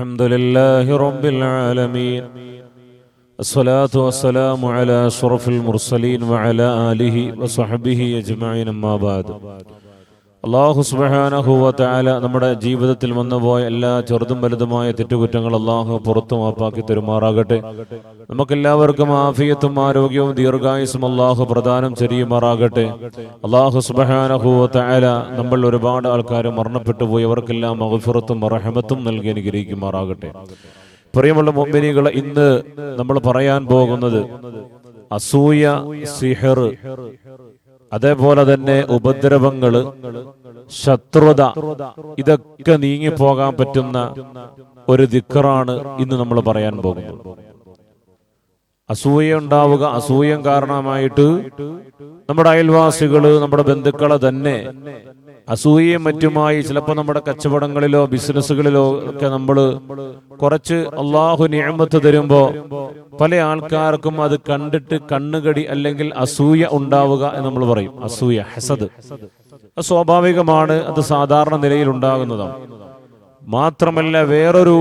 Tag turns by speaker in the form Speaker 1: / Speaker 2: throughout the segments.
Speaker 1: الحمد لله رب العالمين. الصلاة والسلام على أشرف المرسلين وعلى آله وصحبه أجمعين أما بعد. അള്ളാഹു സുബാനഹുവല നമ്മുടെ ജീവിതത്തിൽ വന്നുപോയ എല്ലാ ചെറുതും വലുതുമായ തെറ്റുകുറ്റങ്ങൾ അള്ളാഹു പുറത്തു മാപ്പാക്കി തരുമാറാകട്ടെ. നമുക്കെല്ലാവർക്കും ആഫിയത്തും ആരോഗ്യവും ദീർഘായുസും അള്ളാഹു പ്രദാനം ചെയ്യുമാറാകട്ടെ. അള്ളാഹു സുബാനഹുവല നമ്മൾ ഒരുപാട് ആൾക്കാർ മരണപ്പെട്ടു പോയി അവർക്കെല്ലാം മഹഫുറത്തും റഹമത്തും നൽകി അനുഗ്രഹിക്കുമാറാകട്ടെ. പ്രിയമുള്ള മുമ്പിനികൾ ഇന്ന് നമ്മൾ പറയാൻ പോകുന്നത് അസൂയ സിഹർ അതേപോലെ തന്നെ ഉപദ്രവങ്ങൾ ശത്രുത ഇതൊക്കെ നീങ്ങി പോകാൻ പറ്റുന്ന ഒരു ദിക്കറാണ് ഇന്ന് നമ്മൾ പറയാൻ പോകുന്നത്. അസൂയ ഉണ്ടാവുക അസൂയം കാരണമായിട്ട് നമ്മുടെ അയൽവാസികൾ നമ്മുടെ ബന്ധുക്കളെ തന്നെ അസൂയയും മറ്റുമായി ചിലപ്പോൾ നമ്മുടെ കച്ചവടങ്ങളിലോ ബിസിനസ്സുകളിലോ ഒക്കെ നമ്മൾ കുറച്ച് അള്ളാഹു നിയമത്ത് തരുമ്പോൾ പല ആൾക്കാർക്കും അത് കണ്ടിട്ട് കണ്ണുകടി അല്ലെങ്കിൽ അസൂയ ഉണ്ടാവുക എന്ന് നമ്മൾ പറയും. അസൂയ ഹസദ്. അത് സ്വാഭാവികമാണ് അത് സാധാരണ നിലയിൽ ഉണ്ടാകുന്നതാണ്. മാത്രമല്ല വേറൊരു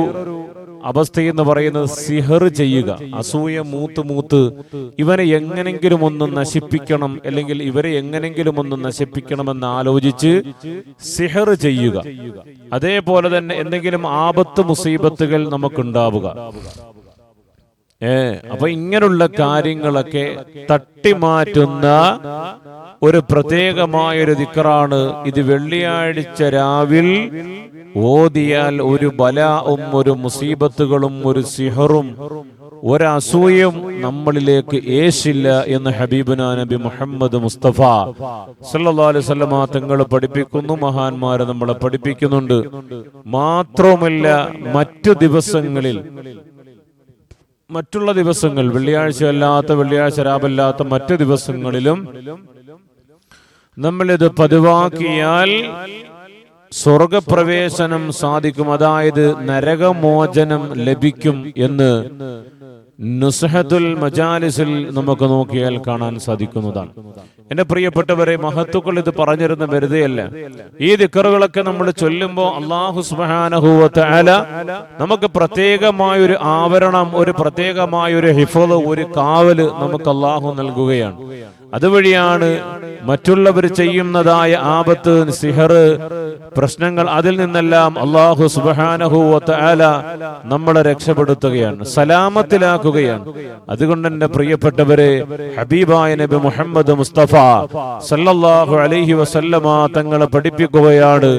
Speaker 1: അവസ്ഥയെന്ന് പറയുന്നത് സിഹർ ചെയ്യുക അസൂയ മൂത്ത് മൂത്ത് ഇവനെ എങ്ങനെങ്കിലും ഒന്ന് നശിപ്പിക്കണം അല്ലെങ്കിൽ ഇവരെ എങ്ങനെങ്കിലും ഒന്ന് നശിപ്പിക്കണമെന്ന് ആലോചിച്ച് സിഹർ ചെയ്യുക. അതേപോലെ തന്നെ എന്തെങ്കിലും ആപത്ത് മുസീബത്തുകൾ നമുക്കുണ്ടാവുക. ഏ അപ്പൊ ഇങ്ങനെയുള്ള കാര്യങ്ങളൊക്കെ തട്ടിമാറ്റുന്ന ഒരു പ്രത്യേകമായൊരു ദിക്കറാണ് ഇത് വെള്ളിയാഴ്ച രാവിൽ ഓതിയാൽ ഒരു ബലാവും ഒരു മുസീബത്തുകളും ഒരു സിഹറും ഒരസൂയും നമ്മളിലേക്ക് ഏശില്ല എന്ന് ഹബീബുന നബി മുഹമ്മദ് മുസ്തഫ സല്ലല്ലാഹു അലൈഹി വസല്ലമ തങ്ങൾ പഠിപ്പിക്കുന്നു. മഹാന്മാരെ നമ്മളെ പഠിപ്പിക്കുന്നുണ്ട്. മാത്രവുമല്ല മറ്റു ദിവസങ്ങളിൽ മറ്റുള്ള ദിവസങ്ങൾ വെള്ളിയാഴ്ച അല്ലാത്ത വെള്ളിയാഴ്ച രാവല്ലാത്ത മറ്റു ദിവസങ്ങളിലും നമ്മളിത് പതിവാക്കിയാൽ സ്വർഗപ്രവേശനം സാധിക്കും. അതായത് നരകമോചനം ലഭിക്കും എന്ന് നുസഹത്തുൽ മജാലിസിൽ നമുക്ക് നോക്കിയാൽ കാണാൻ സാധിക്കുന്നതാണ്. എന്റെ പ്രിയപ്പെട്ടവരെ മഹത്തുക്കൾ ഇത് പറഞ്ഞിരുന്ന വെറുതെയല്ല. ഈ ദിക്കറുകളൊക്കെ നമ്മൾ ചൊല്ലുമ്പോൾ അള്ളാഹു സുബാനഹുല നമുക്ക് പ്രത്യേകമായ ഒരു ആവരണം ഒരു പ്രത്യേകമായ ഒരു ഹിഫോ ഒരു കാവൽ നമുക്ക് അള്ളാഹു നൽകുകയാണ്. അതുവഴിയാണ് മറ്റുള്ളവർ ചെയ്യുന്നതായ ആപത്ത് സിഹർ പ്രശ്നങ്ങൾ അതിൽ നിന്നെല്ലാം അള്ളാഹു സുബാനഹുല നമ്മളെ രക്ഷപ്പെടുത്തുകയാണ് സലാമത്തിലാക്കുകയാണ്. അതുകൊണ്ട് എന്റെ പ്രിയപ്പെട്ടവരെ ഹബീബായ നബി മുഹമ്മദ് മുസ്തഫ സല്ലല്ലാഹു അലൈഹി വസല്ലമ തങ്ങളെ പഠിപ്പിക്കുകയാണ്.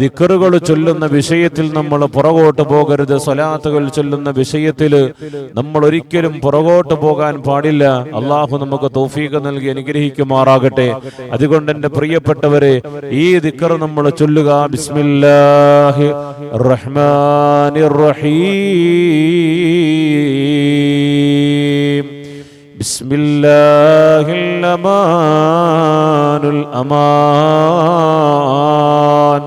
Speaker 1: ദിക്കറുകൾ ചൊല്ലുന്ന വിഷയത്തിൽ നമ്മൾ പുറകോട്ട് പോകരുത് സ്വലാത്തുകൾ ചൊല്ലുന്ന വിഷയത്തിൽ നമ്മൾ ഒരിക്കലും പുറകോട്ട് പോകാൻ പാടില്ല. അള്ളാഹു നമുക്ക് തൗഫീഖ് നൽകി അനുഗ്രഹിക്കുമാറാകട്ടെ അതുകൊണ്ട് എന്റെ പ്രിയപ്പെട്ടവരെ ഈ ദിക്കർ നമ്മൾ ചൊല്ലുക ബിസ്മില്ലാഹി റഹ്മാനിർ റഹീം بسم الله الأمان الأمان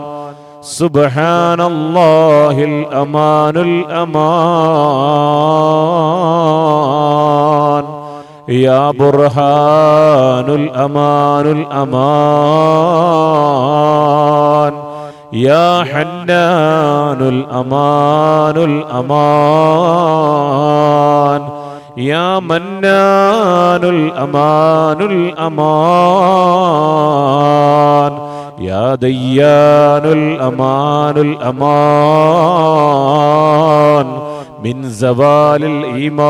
Speaker 1: سبحان الله الأمان الأمان يا برهان الأمان الأمان يا حنان الأمان الأمان يا منان الأمان الأمان يا ديان الأمان الأمان من زوال الإيمان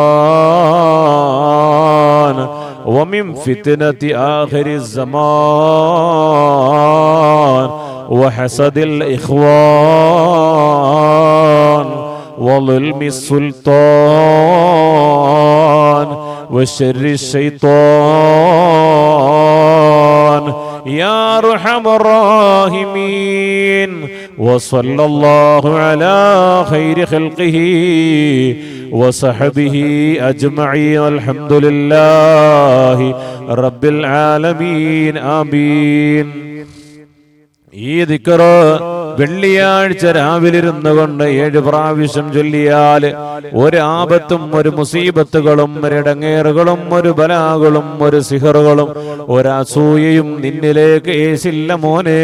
Speaker 1: ومن فتنة آخر الزمان وحسد الإخوان وظلم السلطان وشر الشيطان. يا أرحم الراحمين. وصلى الله على خير خلقه وصحبه اجمعين الحمد لله رب العالمين امين ഈ ദിക്കറ് വെള്ളിയാഴ്ച രാവിലെ ഇരുന്നു കൊണ്ട് ഏഴ് പ്രാവശ്യം ചൊല്ലിയാൽ ഒരു ആപത്തും ഒരു മുസീബത്തുകളും ഒരിടങ്ങേറുകളും ഒരു ബലാകളും ഒരു സിഹറുകളും ഒരസൂയയും നിന്നിലേക്ക് ഏശില്ല മോനെ.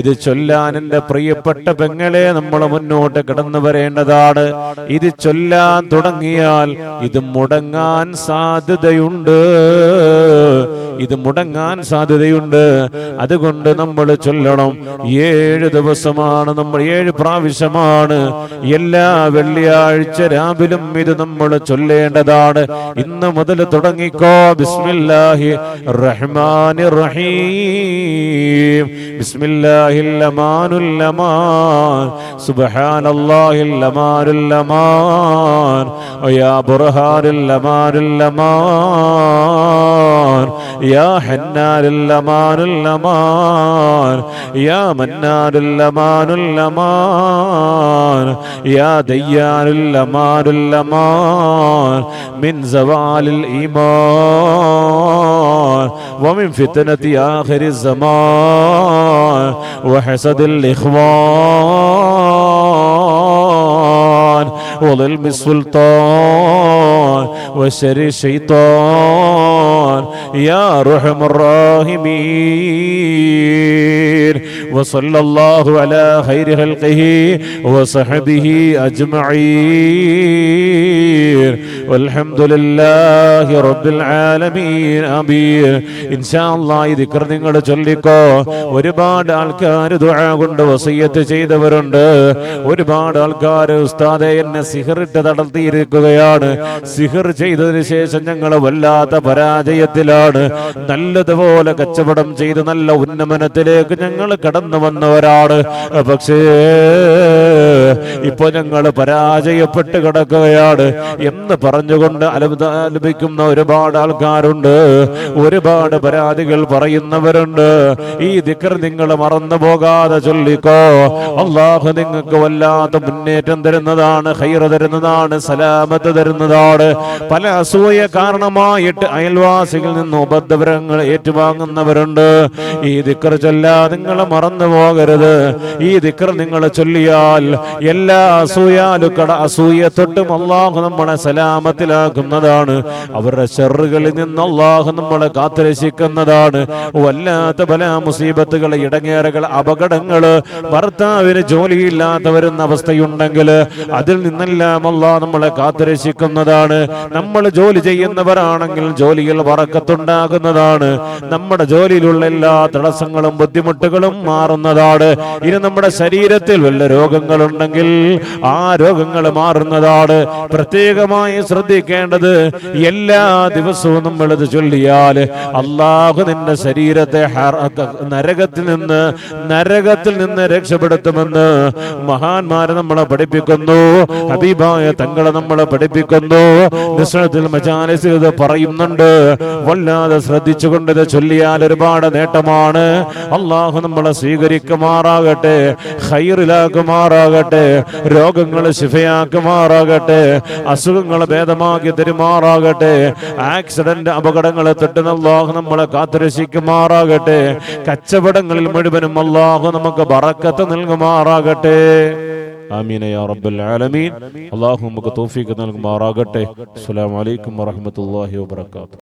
Speaker 1: ഇത് ചൊല്ലാൻ എന്റെ പ്രിയപ്പെട്ട പെങ്ങളെ നമ്മൾ മുന്നോട്ട് കിടന്നു വരേണ്ടതാണ്. ഇത് ചൊല്ലാൻ തുടങ്ങിയാൽ ഇത് മുടങ്ങാൻ സാധ്യതയുണ്ട്. ഇത് മുടങ്ങാൻ സാധ്യതയുണ്ട്. അതുകൊണ്ട് നമ്മൾ ചൊല്ലണം. ഏഴ് ദിവസമാണ് നമ്മൾ ഏഴ് പ്രാവശ്യമാണ്. എല്ലാ വെള്ളിയാഴ്ച രാവിലും ഇത് നമ്മൾ ചൊല്ലേണ്ടതാണ്. ഇന്ന് മുതൽ തുടങ്ങിക്കോ. ബിസ്മില്ലാഹി റഹ്മാനി റഹീം ബിസ്മില്ലാഹിൽ അമാനുൽ അമാൻ സുബ്ഹാനല്ലാഹിൽ അമാനുൽ അമാൻ യാ ബുർഹാനുൽ അമാനുൽ അമാൻ يا حنان الأمان الأمان يا منان الأمان الأمان يا ديان الأمان الأمان من زوال الإيمان ومن فتنة آخر الزمان وحسد الإخوان وظلم السلطان وشر الشيطان. يا أرحم الراحمين وصلى الله على خير خلقه وصحبه أجمعين والحمد لله رب العالمين آمين إن شاء الله ഈ ദിക്ർ നിങ്ങൾ ചൊല്ലിക്കോ ഒരുപാട് ആൾക്കാർ ദുആ കൊണ്ട് വസയ്യത്ത് ചെയ്തവരുണ്ട് ഒരുപാട് ആൾക്കാർ ഉസ്താദെ എന്നെ സിഹറിട്ട് തടർത്തിയിരിക്കുകയാണ് സിഹർ ചെയ്തതിന് ശേഷം ഞങ്ങൾ വല്ലാത്ത പരാജയത്തിലാണ് നല്ലതുപോലെ കച്ചവടം ചെയ്ത് നല്ല ഉന്നമനത്തിലേക്ക് ഞങ്ങൾ കടന്നു വന്നവരാണ്. പക്ഷേ ഇപ്പൊ ഞങ്ങൾ പരാജയപ്പെട്ട് കിടക്കുകയാണ് എന്ന് പറഞ്ഞുകൊണ്ട് അലപിക്കുന്ന ഒരുപാട് ആൾക്കാരുണ്ട്. ഒരുപാട് പരാതികൾ പറയുന്നവരുണ്ട്. ഈ ദിക്കർ നിങ്ങൾ മറന്നു പോകാതെ ചൊല്ലിക്കോ. അള്ളാഹു നിങ്ങൾക്ക് വല്ലാത്ത മുന്നേറ്റം തരുന്നതാണ് ഹൈറ തരുന്നതാണ് സലാമത്ത് തരുന്നതാണ്. പല അസൂയ കാരണമായിട്ട് അയൽവാസികളിൽ നിന്ന് ഉപദ്രവങ്ങൾ ഏറ്റുവാങ്ങുന്നവരുണ്ട്. ഈ ദിക്കർ ചൊല്ലാ നിങ്ങൾ മറന്നു പോകരുത്. ഈ ദിക്കർ നിങ്ങൾ ചൊല്ലിയാൽ എല്ലാ അസൂയാലുക്കട അസൂയ തൊട്ടും അള്ളാഹു നമ്മളെ സലാമത്തിലാക്കുന്നതാണ്. അവരുടെ ചെറുകളിൽ നിന്ന് അള്ളാഹു നമ്മളെ കാത്തുരക്ഷിക്കുന്നതാണ്. വല്ലാത്ത പല മുസീബത്തുകൾ ഇടങ്ങേറുകൾ അപകടങ്ങൾ ഭർത്താവിന് ജോലിയില്ലാത്ത വരുന്ന അവസ്ഥയുണ്ടെങ്കിൽ അതിൽ നിന്നെല്ലാം അള്ളാഹ് നമ്മളെ കാത്തുരക്ഷിക്കുന്നതാണ്. നമ്മൾ ജോലി ചെയ്യുന്നവരാണെങ്കിൽ ജോലിയിൽ വറക്കത്തുണ്ടാകുന്നതാണ്. നമ്മുടെ ജോലിയിലുള്ള എല്ലാ തടസ്സങ്ങളും ബുദ്ധിമുട്ടുകളും മാറുന്നതാണ്. ഇനി നമ്മുടെ ശരീരത്തിൽ വല്ല രോഗങ്ങളുണ്ടെങ്കിൽ ആ രോഗങ്ങൾ മാറുന്നതാണ്. പ്രത്യേകമായി ശ്രദ്ധിക്കേണ്ടത് എല്ലാ ദിവസവും നമ്മൾ ഇത് ചൊല്ലിയാൽ അള്ളാഹു നിന്റെ ശരീരത്തെ നരകത്തിൽ നിന്ന് നരകത്തിൽ നിന്ന് രക്ഷപ്പെടുത്തുമെന്ന് മഹാന്മാരെ നമ്മളെ പഠിപ്പിക്കുന്നു. ഹബീബായ തങ്ങളെ നമ്മളെ പഠിപ്പിക്കുന്നു. നിസ്രത്തിൽ മജാലിസ് ഇത് പറയുന്നുണ്ട്. വല്ലാതെ ശ്രദ്ധിച്ചുകൊണ്ട് ഇത് ചൊല്ലിയാൽ ഒരുപാട് നേട്ടമാണ്. അള്ളാഹു നമ്മളെ സ്വീകരിക്കുമാറാകട്ടെ ഹൈറിലാക്കുമാറാകട്ടെ രോഗങ്ങൾ ശിഫയാക്കുമാറാകട്ടെ അസുഖങ്ങൾ ഭേദമാക്കി തരുമാറാകട്ടെ ആക്സിഡന്റ് അപകടങ്ങൾ തെട്ടുന്ന അള്ളാഹു നമ്മളെ കാത്തുരക്ഷിക്കുമാറാകട്ടെ കച്ചവടങ്ങളിൽ മുഴുവനും അള്ളാഹു നമുക്ക് ബറക്കത്ത് നൽകുമാറാകട്ടെ. യാ റബ്ബൽ ആലമീൻ. അള്ളാഹു നമുക്ക് തൗഫീഖ് നൽകുമാറാകട്ടെ. അസ്സലാമു അലൈക്കും വറഹ്മത്തുള്ളാഹി വബറകാതുഹു.